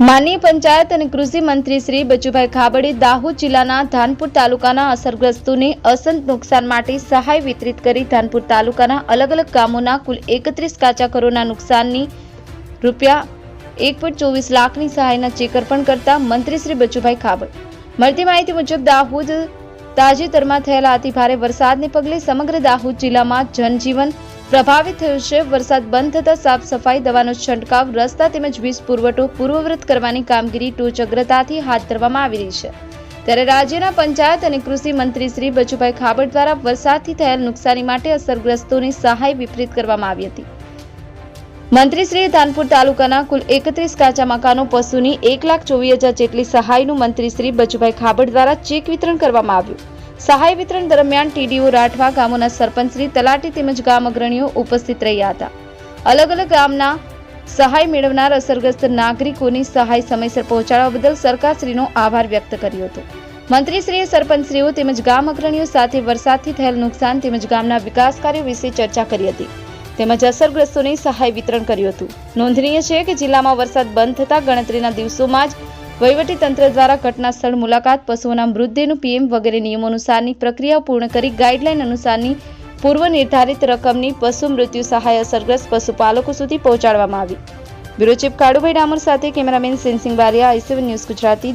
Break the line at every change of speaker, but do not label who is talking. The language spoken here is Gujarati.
માનનીય પંચાયત અને કૃષિ મંત્રી શ્રી બચુભાઈ ખાબડે દાહોદ જિલ્લાના ધાનપુર તાલુકાના અસરગ્રસ્તોને અસંત નુકસાન માટે સહાય વિતરિત કરી ધાનપુર તાલુકાના અલગ અલગ ગામોના કુલ એકત્રીસ કાચા કરોના નુકસાનની રૂપિયા એક પોઈન્ટ ચોવીસ લાખની સહાયના ચેક અર્પણ કરતા મંત્રી શ્રી બચુભાઈ ખાબડ. મળતી માહિતી મુજબ દાહોદ તાજેતરમાં થયેલા અતિભારે વરસાદને પગલે સમગ્ર દાહોદ જિલ્લામાં જનજીવન પ્રભાવિત થયું છે. વરસાદ બંધ થતાં સાફ સફાઈ, દવાનો છંટકાવ, રસ્તા તેમજ વીજ પુરવઠો પૂર્વવ્રત કરવાની કામગીરી ટોચ અગ્રતાથી હાથ ધરવામાં આવી રહી છે. ત્યારે રાજ્યના પંચાયત અને કૃષિ મંત્રી શ્રી બચુભાઈ ખાબડ દ્વારા વરસાદથી થયેલ નુકસાની માટે અસરગ્રસ્તોની સહાય વિતરિત કરવામાં આવી હતી. મંત્રીશ્રીએ ધાનપુર તાલુકાના કુલ એકત્રીસ કાચા મકાનો, પશુની એક લાખ ચોવીસ હજાર જેટલી સહાયનું મંત્રીશ્રી બચુભાઈ ખાબડ દ્વારા ચેક વિતરણ કરવામાં આવ્યું. સહાય વિતરણ દરમિયાન ટીડીઓ રાઠવા ગામોના સરપંચશ્રી તલાટી તેમજ ગામ અગ્રણીઓ ઉપસ્થિત રહ્યા હતા. અલગ અલગ ગામના સહાય મેળવનાર અસરગ્રસ્ત નાગરિકોની સહાય સમયસર પહોંચાડવા બદલ સરકારશ્રીનો આભાર વ્યક્ત કર્યો હતો. મંત્રીશ્રીએ સરપંચશ્રીઓ તેમજ ગામ અગ્રણીઓ સાથે વરસાદથી થયેલ નુકસાન તેમજ ગામના વિકાસ કાર્યો વિશે ચર્ચા કરી હતી. તેમજ અસરગ્રસ્તોને સહાય વિતરણ કર્યું હતું. નોંધનીય છે કે જિલ્લામાં વરસાદ બંધ થતાં ગણતરીના દિવસોમાં જ તંત્ર દ્વારા ઘટના સ્થળ મુલાકાત, પશુઓના મૃતદેહનું પીએમ વગેરે નિયમો અનુસારની પ્રક્રિયા પૂર્ણ કરી ગાઈડલાઈન અનુસારની પૂર્વ નિર્ધારિત રકમની પશુ મૃત્યુ સહાય અસરગ્રસ્ત પશુપાલકો સુધી પહોંચાડવામાં આવી. બ્યુરો ચીફ કાળુભાઈ ડામોર સાથે cameraman Sensing Bariya I C one news Gujarati